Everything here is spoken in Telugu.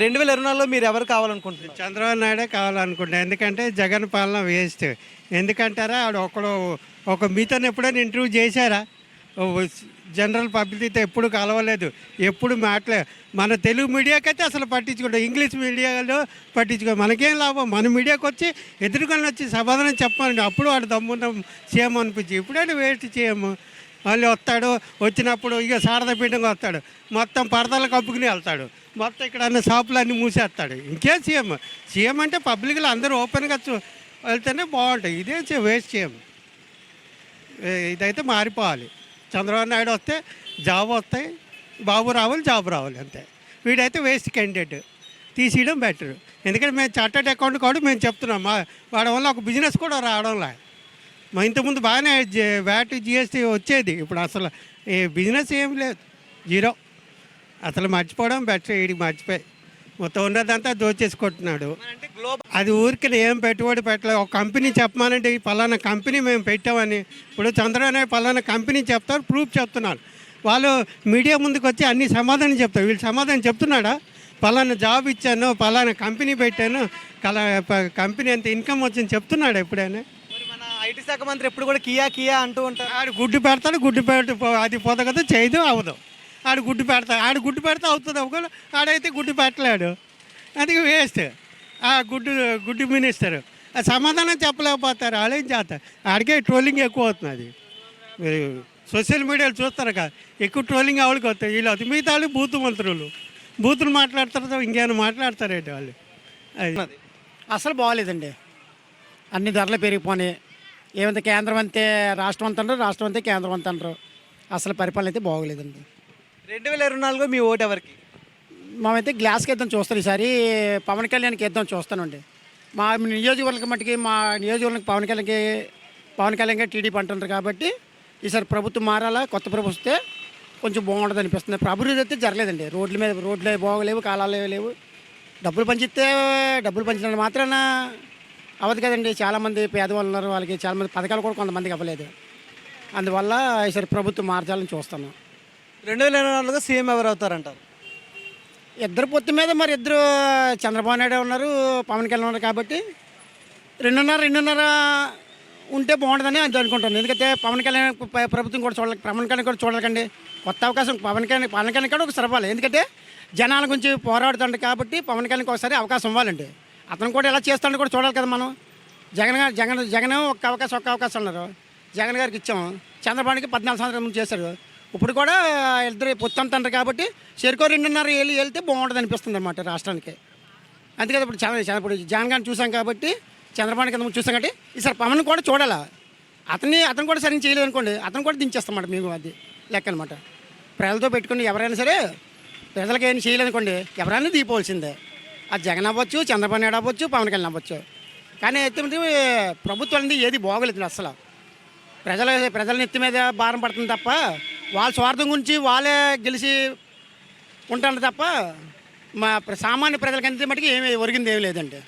రెండు వేల ఇరవై నాలుగులో మీరు ఎవరు కావాలనుకుంటున్నారు? చంద్రబాబు నాయుడే కావాలనుకుంటున్నాను ఎందుకంటే జగన్ పాలన వేస్ట్. ఎందుకంటారా? ఆడు ఒకడు ఒక మీతోని ఎప్పుడైనా ఇంటర్వ్యూ చేశారా? జనరల్ పబ్లిక్తో ఎప్పుడు కలవలేదు. ఎప్పుడు మాట్లా మన తెలుగు మీడియాకైతే అసలు పట్టించుకుంటాం ఇంగ్లీష్ మీడియాలో పట్టించుకో మనకేం లాభం? మన మీడియాకి వచ్చి ఎదురుకొని వచ్చి సమాధానం చెప్పాలండి అప్పుడు వాడు దమ్మున్న సీఎం అనిపించి ఇప్పుడైనా వేస్ట్ చేయము మళ్ళీ వస్తాడు వచ్చినప్పుడు ఇక శారద పీఠంగా వస్తాడు. మొత్తం పరదలు కప్పుకుని వెళ్తాడు. మొత్తం ఇక్కడ అన్న షాపులు అన్నీ మూసేస్తాడు. ఇంకేం సీఎం సీఎం అంటే పబ్లిక్లో అందరూ ఓపెన్గా వెళ్తేనే బాగుంటాయి. ఇదే వేస్ట్ సీఎం ఇదైతే మారిపోవాలి. చంద్రబాబు నాయుడు వస్తే జాబ్ వస్తాయి. బాబు రావాలి జాబ్ రావాలి అంతే. వీడైతే వేస్ట్ క్యాండిడేట్ తీసేయడం బెటర్ ఎందుకంటే మేము చార్టెడ్ అకౌంట్ కూడా మేము చెప్తున్నాం. మా వాడి వల్ల ఒక బిజినెస్ కూడా రావడంలా. మా ఇంతకుముందు బాగానే వ్యాట్ జిఎస్టీ వచ్చేది. ఇప్పుడు అసలు ఏ బిజినెస్ ఏం లేదు. జీరో అసలు మర్చిపోవడం బెటర్ వీడికి మర్చిపోయి మొత్తం ఉన్నదంతా దోచేసుకుంటున్నాడు. అది ఊరికి ఏం పెట్టుబడి పెట్టలేదు ఒక కంపెనీ చెప్పమానంటే ఈ పలానా కంపెనీ మేము పెట్టామని. ఇప్పుడు చంద్రబాబు నాయుడు పలానా కంపెనీ చెప్తారు ప్రూఫ్ చెప్తున్నారు. వాళ్ళు మీడియా ముందుకు వచ్చి అన్ని సమాధానం చెప్తారు. వీళ్ళు సమాధానం చెప్తున్నాడా? పలానా జాబ్ ఇచ్చాను పలానా కంపెనీ పెట్టాను కలా కంపెనీ ఎంత ఇన్కమ్ వచ్చింది చెప్తున్నాడు ఎప్పుడైనా? ఐటీ శాఖ మంత్రి ఎప్పుడు కూడా కియా కియా అంటూ ఉంటారు. ఆడు గుడ్డు పెడతాడు గుడ్డు పెట్టి అది పొదగదు చేయదు అవదు. ఆడు గుడ్డు పెడతా ఆడు గుడ్డు పెడితే అవుతుంది. ఒకవేళ ఆడైతే గుడ్డు పెట్టలేడు. అది వేస్ట్. ఆ గుడ్డు గుడ్డు మినిస్టర్. ఆ సమాధానం చెప్పలేకపోతారు. వాళ్ళేం చేస్తారు? ఆడికే ట్రోలింగ్ ఎక్కువ అవుతుంది అది సోషల్ మీడియాలో చూస్తారు కదా ఎక్కువ ట్రోలింగ్ ఆవిడకి వస్తాయి. వీళ్ళు అది మిగతా వాళ్ళు బూతు మంత్రులు. బూతులు మాట్లాడతారు ఇంకేమైనా మాట్లాడతారేంటి వాళ్ళు? అది. అసలు బాగోలేదండి. అన్ని ధరలు పెరిగిపోయినాయి. ఏమంత కేంద్రం అంతే రాష్ట్రం అంత అంటారు రాష్ట్రం అంతే కేంద్రం అంత అంటారు. అసలు పరిపాలన అయితే బాగోలేదండి. రెండు వేల ఇరవై నాలుగు మీ ఓటు ఎవరికి? మేమైతే గ్లాస్కి వేద్దాం చూస్తాం ఈసారి. పవన్ కళ్యాణ్కి వేద్దాం చూస్తానండి. మా నియోజకవర్గం మట్టుకి మా నియోజకవర్గం పవన్ కళ్యాణ్కి పవన్ కళ్యాణ్కి టీడీపీ అంటున్నారు కాబట్టి ఈసారి ప్రభుత్వం మారాలా కొత్త ప్రభుత్వం వస్తే కొంచెం బాగుంటుంది అనిపిస్తుంది. అభివృద్ధి అయితే జరగలేదండి. రోడ్ల మీద రోడ్లు బాగోలేవు కాలాలు లేవు. డబ్బులు పంచిస్తే డబ్బులు పంచినంత మాత్రాన అవ్వదు కదండి. చాలామంది పేదవాళ్ళు ఉన్నారు వాళ్ళకి చాలామంది పథకాలు కూడా కొంతమందికి అవ్వలేదు. అందువల్ల ఈసారి ప్రభుత్వం మార్చాలని చూస్తాను రెండు వేల ఇరవై నాలుగులో సీఎం ఎవరు అవుతారంటారు? ఇద్దరు పొత్తు మీద మరి ఇద్దరు చంద్రబాబు నాయుడు ఉన్నారు పవన్ కళ్యాణ్ ఉన్నారు కాబట్టి రెండున్నర రెండున్నర ఉంటే బాగుంటుందని అది అనుకుంటాను. ఎందుకంటే పవన్ కళ్యాణ్ ప్రభుత్వం కూడా చూడాలి పవన్ కళ్యాణ్ కూడా చూడకండి కొత్త అవకాశం పవన్ కళ్యాణ్ పవన్ కళ్యాణ్ కూడా ఒక సరపాలి ఎందుకంటే జనాల గురించి పోరాడుతుంది కాబట్టి పవన్ కళ్యాణ్కి ఒకసారి అవకాశం ఇవ్వాలండి. అతను కూడా ఎలా చేస్తాడో కూడా చూడాలి కదా మనం. జగన్ గారు జగన్ జగన్ ఒక్క అవకాశం ఒక్క అవకాశం అన్నారు. జగన్ గారికి ఇచ్చాము. చంద్రబాబుకి పద్నాలుగు సంవత్సరాల ముందు చేశారు. ఇప్పుడు కూడా ఇద్దరు పొత్తంటారు కాబట్టి చెరుకో రెండున్నర ఏళ్ళు వెళ్తే బాగుంటుంది అనిపిస్తుంది అనమాట రాష్ట్రానికి. అందుకే ఇప్పుడు చాలా ఇప్పుడు జగన్ చూసాం కాబట్టి చంద్రబాబు కింద చూసాం కాబట్టి ఈసారి పవన్ కూడా చూడాలా? అతన్ని అతను కూడా సరిగ్గా చేయలేదు అనుకోండి అతను కూడా దించేస్తామాట మేము అది లెక్క అనమాట ప్రజలతో పెట్టుకుని ఎవరైనా సరే ప్రజలకి ఏం చేయలేదు అనుకోండి ఎవరైనా దీపవలసిందే. అది జగన్ అవ్వచ్చు చంద్రబాబు నాయుడు అవ్వచ్చు పవన్ కళ్యాణ్ అవ్వచ్చు. కానీ అయితే ప్రభుత్వం అనేది ఏది బాగోలేదు అసలు. ప్రజల ప్రజల నెత్తి మీద భారం పడుతుంది తప్ప వాళ్ళ స్వార్థం గురించి వాళ్ళే గెలిచి ఉంటారు తప్ప మా సామాన్య ప్రజలకంటే మటుకు ఏమి ఒరిగింది ఏమి లేదండి.